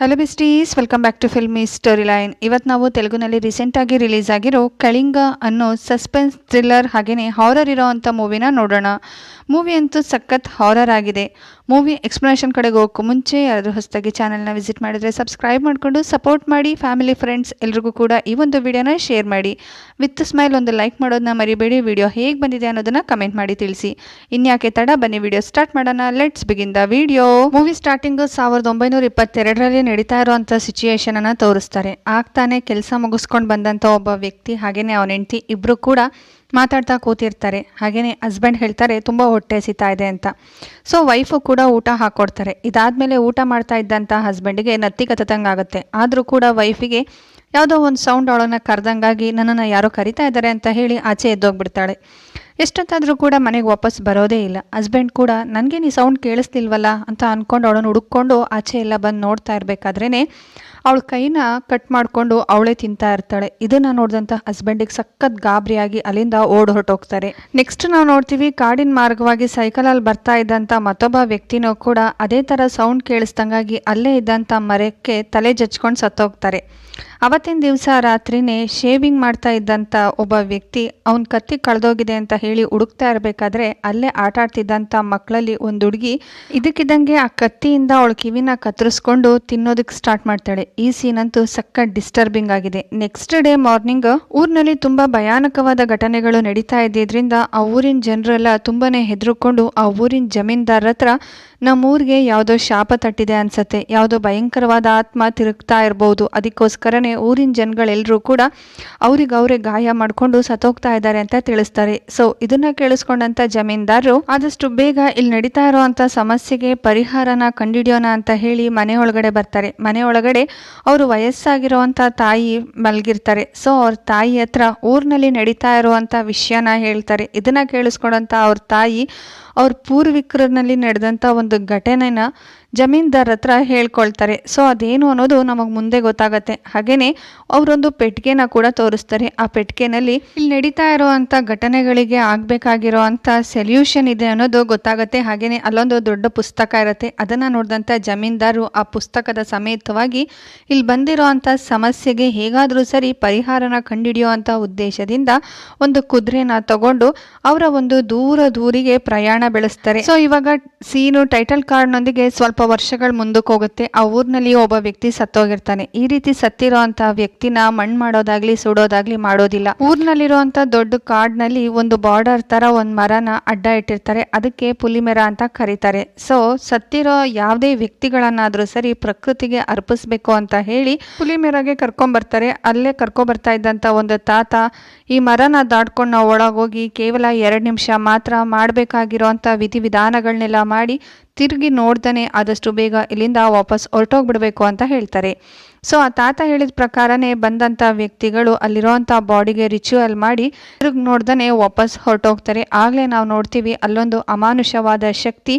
Hello besties welcome back to filmy story line ಇವತ್ತು ನಾವು ತೆಲುಗುನಲ್ಲಿ ರೀಸೆಂಟಾಗಿ ರಿಲೀಸ್ ಆಗಿರೋ ಕಳಿಂಗ ಅನ್ನೋ ಸಸ್ಪೆನ್ಸ್ ಥ್ರಿಲ್ಲರ್ ಹಾಗೆಯೇ ಹಾರರ್ ಇರೋ ಅಂಥ ಮೂವಿನ ನೋಡೋಣ. ಮೂವಿ ಅಂತೂ ಸಖತ್ ಹಾರರ್ ಆಗಿದೆ. ಮೂವಿ ಎಕ್ಸ್ಪ್ಲನೇಷನ್ ಕಡೆಗೆ ಹೋಗೋಕ್ಕೂ ಮುಂಚೆ ಯಾರಾದರೂ ಹೊಸದಾಗಿ ಚಾನಲ್ನ ವಿಸಿಟ್ ಮಾಡಿದರೆ ಸಬ್ಸ್ಕ್ರೈಬ್ ಮಾಡಿಕೊಂಡು ಸಪೋರ್ಟ್ ಮಾಡಿ, ಫ್ಯಾಮಿಲಿ, ಫ್ರೆಂಡ್ಸ್ ಎಲ್ರಿಗೂ ಕೂಡ ಈ ಒಂದು ವಿಡಿಯೋನ ಶೇರ್ ಮಾಡಿ. ವಿತ್ ಸ್ಮೈಲ್ ಒಂದು ಲೈಕ್ ಮಾಡೋದನ್ನ ಮರಿಬೇಡಿ. ವಿಡಿಯೋ ಹೇಗೆ ಬಂದಿದೆ ಅನ್ನೋದನ್ನು ಕಮೆಂಟ್ ಮಾಡಿ ತಿಳಿಸಿ. ಇನ್ಯಾಕೆ ತಡ? ಬನ್ನಿ ವಿಡಿಯೋ ಸ್ಟಾರ್ಟ್ ಮಾಡೋಣ. Let's begin the video. Movie starting ಸಾವಿರದ ಒಂಬೈನೂರ ಇಪ್ಪತ್ತೆರಡರಲ್ಲಿ ನಡೀತಾ ಇರುವಂಥ ಸಿಚುಯೇಷನ್ ಅನ್ನ ತೋರಿಸ್ತಾರೆ. ಆಗ್ತಾನೆ ಕೆಲಸ ಮುಗಿಸ್ಕೊಂಡು ಬಂದಂಥ ಒಬ್ಬ ವ್ಯಕ್ತಿ ಹಾಗೆಯೇ ಅವನ ಹೆಂಡತಿ ಇಬ್ರು ಕೂಡ ಮಾತಾಡ್ತಾ ಕೂತಿರ್ತಾರೆ. ಹಾಗೇನೆ ಹಸ್ಬೆಂಡ್ ಹೇಳ್ತಾರೆ, ತುಂಬ ಹೊಟ್ಟೆ ಸಿತಾ ಇದೆ ಅಂತ. ಸೊ ವೈಫು ಕೂಡ ಊಟ ಹಾಕ್ಕೊಡ್ತಾರೆ ಇದಾದಮೇಲೆ ಊಟ ಮಾಡ್ತಾ ಇದ್ದಂಥ ಹಸ್ಬೆಂಡಿಗೆ ನತ್ತಿ ಕತ್ತಂಗಾಗುತ್ತೆ ಆದರೂ ಕೂಡ ವೈಫಿಗೆ ಯಾವುದೋ ಒಂದು ಸೌಂಡ್ ಅವಳನ್ನು ಕರೆದಂಗಾಗಿ ನನ್ನನ್ನು ಯಾರೋ ಕರಿತಾ ಇದ್ದಾರೆ ಅಂತ ಹೇಳಿ ಆಚೆ ಎದ್ದೋಗ್ಬಿಡ್ತಾಳೆ. ಎಷ್ಟೊತ್ತಾದರೂ ಕೂಡ ಮನೆಗೆ ವಾಪಸ್ ಬರೋದೇ ಇಲ್ಲ. ಹಸ್ಬೆಂಡ್ ಕೂಡ, ನನಗೆ ನೀ ಸೌಂಡ್ ಕೇಳಿಸ್ತಿಲ್ವಲ್ಲ ಅಂತ ಅಂದ್ಕೊಂಡು ಅವಳನ್ನು ಹುಡುಕೊಂಡು ಆಚೆ ಎಲ್ಲ ಬಂದು ನೋಡ್ತಾ ಇರಬೇಕಾದ್ರೇ ಅವಳ ಕೈನ ಕಟ್ ಮಾಡಿಕೊಂಡು ಅವಳೇ ತಿಂತಾ ಇರ್ತಾಳೆ. ಇದನ್ನ ನೋಡಿದಂಥ ಹಸ್ಬೆಂಡಿಗೆ ಸಖತ್ ಗಾಬರಿಯಾಗಿ ಅಲ್ಲಿಂದ ಓಡ್ ಹೊರಟೋಗ್ತಾರೆ. ನೆಕ್ಸ್ಟ್ ನಾವು ನೋಡ್ತೀವಿ ಕಾಡಿನ ಮಾರ್ಗವಾಗಿ ಸೈಕಲಲ್ಲಿ ಬರ್ತಾ ಇದ್ದಂಥ ಮತ್ತೊಬ್ಬ ವ್ಯಕ್ತಿನೂ ಕೂಡ ಅದೇ ಥರ ಸೌಂಡ್ ಕೇಳಿಸ್ದಂಗಾಗಿ ಅಲ್ಲೇ ಇದ್ದಂಥ ಮರಕ್ಕೆ ತಲೆ ಜಚ್ಕೊಂಡು ಸತ್ತೋಗ್ತಾರೆ. ಅವತ್ತಿನ ದಿವಸ ರಾತ್ರಿನೇ ಶೇವಿಂಗ್ ಮಾಡ್ತಾ ಇದ್ದಂಥ ಒಬ್ಬ ವ್ಯಕ್ತಿ ಅವನ ಕತ್ತಿ ಕಳೆದೋಗಿದೆ ಅಂತ ಹೇಳಿ ಹುಡುಕ್ತಾ ಇರಬೇಕಾದ್ರೆ ಅಲ್ಲೇ ಆಟ ಆಡ್ತಿದ್ದಂಥ ಮಕ್ಕಳಲ್ಲಿ ಒಂದು ಹುಡುಗಿ ಇದಕ್ಕಿದ್ದಂಗೆ ಆ ಕತ್ತಿಯಿಂದ ಅವಳ ಕಿವಿನ ಕತ್ತರಿಸ್ಕೊಂಡು ತಿನ್ನೋದಕ್ಕೆ ಸ್ಟಾರ್ಟ್ ಮಾಡ್ತಾಳೆ. ಈ ಸೀನ್ ಅಂತೂ ಸಕ್ಕತ್ ಡಿಸ್ಟರ್ಬಿಂಗ್ ಆಗಿದೆ. ನೆಕ್ಸ್ಟ್ ಡೇ ಮಾರ್ನಿಂಗ್ ಊರಿನಲ್ಲಿ ತುಂಬಾ ಭಯಾನಕವಾದ ಘಟನೆಗಳು ನಡೀತಾ ಇದ್ದಿದ್ರಿಂದ ಆ ಊರಿನ ಜನರೆಲ್ಲ ತುಂಬಾನೇ ಹೆದರ್ಕೊಂಡು ಆ ಊರಿನ ಜಮೀನ್ದಾರ ಹತ್ರ ನಮ್ಮೂರಿಗೆ ಯಾವುದೋ ಶಾಪ ತಟ್ಟಿದೆ ಅನ್ಸತ್ತೆ. ಯಾವುದೋ ಭಯಂಕರವಾದ ಆತ್ಮ ತಿರುಗ್ತಾ ಇರಬಹುದು ಅದಕ್ಕೋಸ್ಕರನೇ ಊರಿನ ಜನಗಳೆಲ್ಲರೂ ಕೂಡ ಅವ್ರಿಗೆ ಅವರೇ ಗಾಯ ಮಾಡಿಕೊಂಡು ಸತ್ತೋಗ್ತಾ ಇದ್ದಾರೆ ಅಂತ ತಿಳಿಸ್ತಾರೆ. ಸೊ ಇದನ್ನ ಕೇಳಿಸ್ಕೊಂಡಂತ ಜಮೀನ್ದಾರರು, ಆದಷ್ಟು ಬೇಗ ಇಲ್ಲಿ ನಡೀತಾ ಇರುವಂತ ಸಮಸ್ಯೆಗೆ ಪರಿಹಾರನ ಕಂಡಿಡಿಯೋಣ ಅಂತ ಹೇಳಿ ಮನೆ ಒಳಗಡೆ ಬರ್ತಾರೆ. ಮನೆ ಒಳಗಡೆ ಅವರು ವಯಸ್ಸಾಗಿರೋವಂಥ ತಾಯಿ ಮಲಗಿರ್ತಾರೆ. ಸೊ ಅವ್ರ ತಾಯಿ ಹತ್ರ ಊರಿನಲ್ಲಿ ನಡೀತಾ ಇರುವಂಥ ವಿಷಯನ ಹೇಳ್ತಾರೆ. ಇದನ್ನು ಕೇಳಿಸ್ಕೊಡೋಂಥ ಅವ್ರ ತಾಯಿ ಅವ್ರ ಪೂರ್ವಿಕರಲ್ಲಿ ನಡೆದಂಥ ಒಂದು ಘಟನೆನ ಜಮೀನ್ದಾರ್ ಹತ್ರ ಹೇಳ್ಕೊಳ್ತಾರೆ. ಸೊ ಅದೇನು ಅನ್ನೋದು ನಮಗೆ ಮುಂದೆ ಗೊತ್ತಾಗತ್ತೆ. ಹಾಗೇನೆ ಅವರೊಂದು ಪೆಟ್ಟಿಗೆನ ಕೂಡ ತೋರಿಸ್ತಾರೆ. ಆ ಪೆಟ್ಟಿಗೆನಲ್ಲಿ ಇಲ್ಲಿ ನಡೀತಾ ಇರುವಂತ ಘಟನೆಗಳಿಗೆ ಆಗ್ಬೇಕಾಗಿರೋ ಅಂಥ ಸೊಲ್ಯೂಷನ್ ಇದೆ ಅನ್ನೋದು ಗೊತ್ತಾಗತ್ತೆ. ಹಾಗೇನೆ ಅಲ್ಲೊಂದು ದೊಡ್ಡ ಪುಸ್ತಕ ಇರುತ್ತೆ. ಅದನ್ನು ನೋಡಿದಂಥ ಜಮೀನ್ದಾರು ಆ ಪುಸ್ತಕದ ಸಮೇತವಾಗಿ ಇಲ್ಲಿ ಬಂದಿರೋ ಸಮಸ್ಯೆಗೆ ಹೇಗಾದರೂ ಸರಿ ಪರಿಹಾರನ ಕಂಡುಹಿಡಿಯೋ ಅಂಥ ಉದ್ದೇಶದಿಂದ ಒಂದು ಕುದುರೆನ ತಗೊಂಡು ಅವರ ಒಂದು ದೂರ ದೂರಿಗೆ ಪ್ರಯಾಣ ಬೆಳೆಸ್ತಾರೆ. ಸೊ ಇವಾಗ ಸೀನು ಟೈಟಲ್ ಕಾರ್ಡ್ನೊಂದಿಗೆ ಸ್ವಲ್ಪ ವರ್ಷಗಳ ಮುಂದಕ್ಕೆ ಹೋಗುತ್ತೆ. ಆ ಊರಿನಲ್ಲಿ ಒಬ್ಬ ವ್ಯಕ್ತಿ ಸತ್ತೋಗಿರ್ತಾನೆ. ಈ ರೀತಿ ಸತ್ತಿರೋಂಥ ವ್ಯಕ್ತಿನ ಮಣ್ಣು ಮಾಡೋದಾಗ್ಲಿ, ಸುಡೋದಾಗ್ಲಿ ಮಾಡೋದಿಲ್ಲ. ಊರ್ನಲ್ಲಿರುವಂತ ದೊಡ್ಡ ಕಾಡ್ನಲ್ಲಿ ಒಂದು ಬಾರ್ಡರ್ ತರ ಒಂದು ಮರನ ಅಡ್ಡ ಇಟ್ಟಿರ್ತಾರೆ. ಅದಕ್ಕೆ ಪುಲಿಮೆರ ಅಂತ ಕರೀತಾರೆ. ಸೊ, ಸತ್ತಿರೋ ಯಾವುದೇ ವ್ಯಕ್ತಿಗಳನ್ನಾದ್ರೂ ಸರಿ ಪ್ರಕೃತಿಗೆ ಅರ್ಪಿಸ್ಬೇಕು ಅಂತ ಹೇಳಿ ಪುಲಿಮೆರಗೆ ಕರ್ಕೊಂಬರ್ತಾರೆ. ಅಲ್ಲೇ ಕರ್ಕೊಂಬರ್ತಾ ಇದ್ದಂತ ಒಂದು ತಾತ ಈ ಮರನ ದಾಟ್ಕೊಂಡು ನಾವು ಒಳಗೋಗಿ ಕೇವಲ ಎರಡು ನಿಮಿಷ ಮಾತ್ರ ಮಾಡಬೇಕಾಗಿರೋಂಥ ವಿಧಿವಿಧಾನಗಳನ್ನೆಲ್ಲ ಮಾಡಿ ತಿರುಗಿ ನೋಡ್ತಾನೆ, ಆದಷ್ಟು ಬೇಗ ಇಲ್ಲಿಂದ ವಾಪಸ್ ಹೊರಟೋಗ್ಬಿಡ್ಬೇಕು ಅಂತ ಹೇಳ್ತಾರೆ. ಸೊ ಆ ತಾತ ಹೇಳಿದ ಪ್ರಕಾರನೇ ಬಂದಂಥ ವ್ಯಕ್ತಿಗಳು ಅಲ್ಲಿರೋಂಥ ಬಾಡಿಗೆ ರಿಚುವಲ್ ಮಾಡಿ ತಿರುಗಿ ನೋಡ್ದೇ ವಾಪಸ್ ಹೊರಟೋಗ್ತಾರೆ. ಆಗಲೇ ನಾವು ನೋಡ್ತೀವಿ ಅಲ್ಲೊಂದು ಅಮಾನುಷವಾದ ಶಕ್ತಿ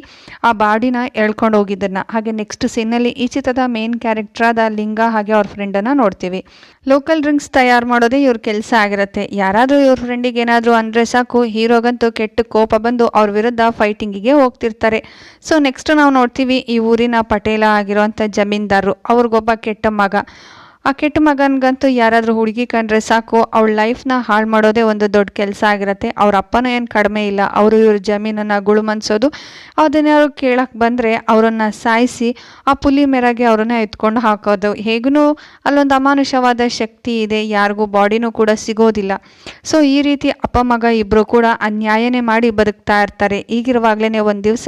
ಆ ಬಾಡಿನ ಎಳ್ಕೊಂಡು ಹೋಗಿದ್ದನ್ನು. ಹಾಗೆ ನೆಕ್ಸ್ಟ್ ಸೀನಲ್ಲಿ ಈ ಚಿತ್ರದ ಮೇನ್ ಕ್ಯಾರೆಕ್ಟರ್ ಆದ ಲಿಂಗ ಹಾಗೆ ಅವ್ರ ಫ್ರೆಂಡನ್ನು ನೋಡ್ತೀವಿ. ಲೋಕಲ್ ಡ್ರಿಂಕ್ಸ್ ತಯಾರು ಮಾಡೋದೇ ಇವ್ರ ಕೆಲಸ ಆಗಿರುತ್ತೆ. ಯಾರಾದರೂ ಇವ್ರ ಫ್ರೆಂಡಿಗೆ ಏನಾದರೂ ಅಂದರೆ ಸಾಕು ಹೀರೋಗಂತೂ ಕೆಟ್ಟ ಕೋಪ ಬಂದು ಅವ್ರ ವಿರುದ್ಧ ಫೈಟಿಂಗಿಗೆ ಹೋಗ್ತಿರ್ತಾರೆ. ಸೊ ನೆಕ್ಸ್ಟ್ ನಾವು ನೋಡ್ತೀವಿ ಈ ಊರಿನ ಪಟೇಲ ಆಗಿರೋಂಥ ಜಮೀನ್ದಾರರು, ಅವ್ರಿಗೊಬ್ಬ ಕೆಟ್ಟ ಮಗ. ಆ ಕೆಟ್ಟ ಮಗನಿಗಂತೂ ಯಾರಾದರೂ ಹುಡುಗಿ ಕಂಡ್ರೆ ಸಾಕು, ಅವಳ ಲೈಫ್ನ ಹಾಳು ಮಾಡೋದೇ ಒಂದು ದೊಡ್ಡ ಕೆಲಸ ಆಗಿರುತ್ತೆ. ಅವ್ರ ಅಪ್ಪನೂ ಏನು ಕಡಿಮೆ ಇಲ್ಲ. ಅವರು ಇವ್ರ ಜಮೀನನ್ನು ಗುಳುಮನ್ಸೋದು ಅದನ್ಯಾರು ಕೇಳಕ್ಕೆ ಬಂದರೆ ಅವರನ್ನು ಸಾಯಿಸಿ ಆ ಪುಲಿ ಮೆರಗೆ ಅವ್ರನ್ನ ಎತ್ಕೊಂಡು ಹಾಕೋದು. ಹೇಗೂ ಅಲ್ಲೊಂದು ಅಮಾನುಷವಾದ ಶಕ್ತಿ ಇದೆ, ಯಾರಿಗೂ ಬಾಡಿನೂ ಕೂಡ ಸಿಗೋದಿಲ್ಲ. ಸೊ ಈ ರೀತಿ ಅಪ್ಪ, ಮಗ ಇಬ್ಬರು ಕೂಡ ಅನ್ಯಾಯನೇ ಮಾಡಿ ಬದುಕ್ತಾ ಇರ್ತಾರೆ. ಈಗಿರುವಾಗಲೇ ಒಂದು ದಿವಸ